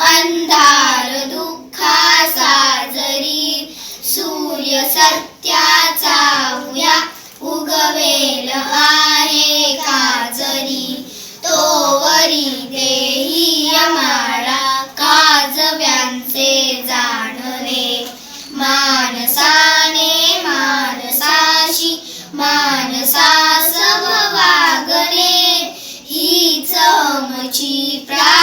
अंधार दुःखा साजरी सूर्य सत्याचा उया उगवेल आहे काजरी. तो वरी देही आम्हाला काजव्यांचे जाणले माणसाने माणसाशी माणसा सव वागले ही चमची प्रा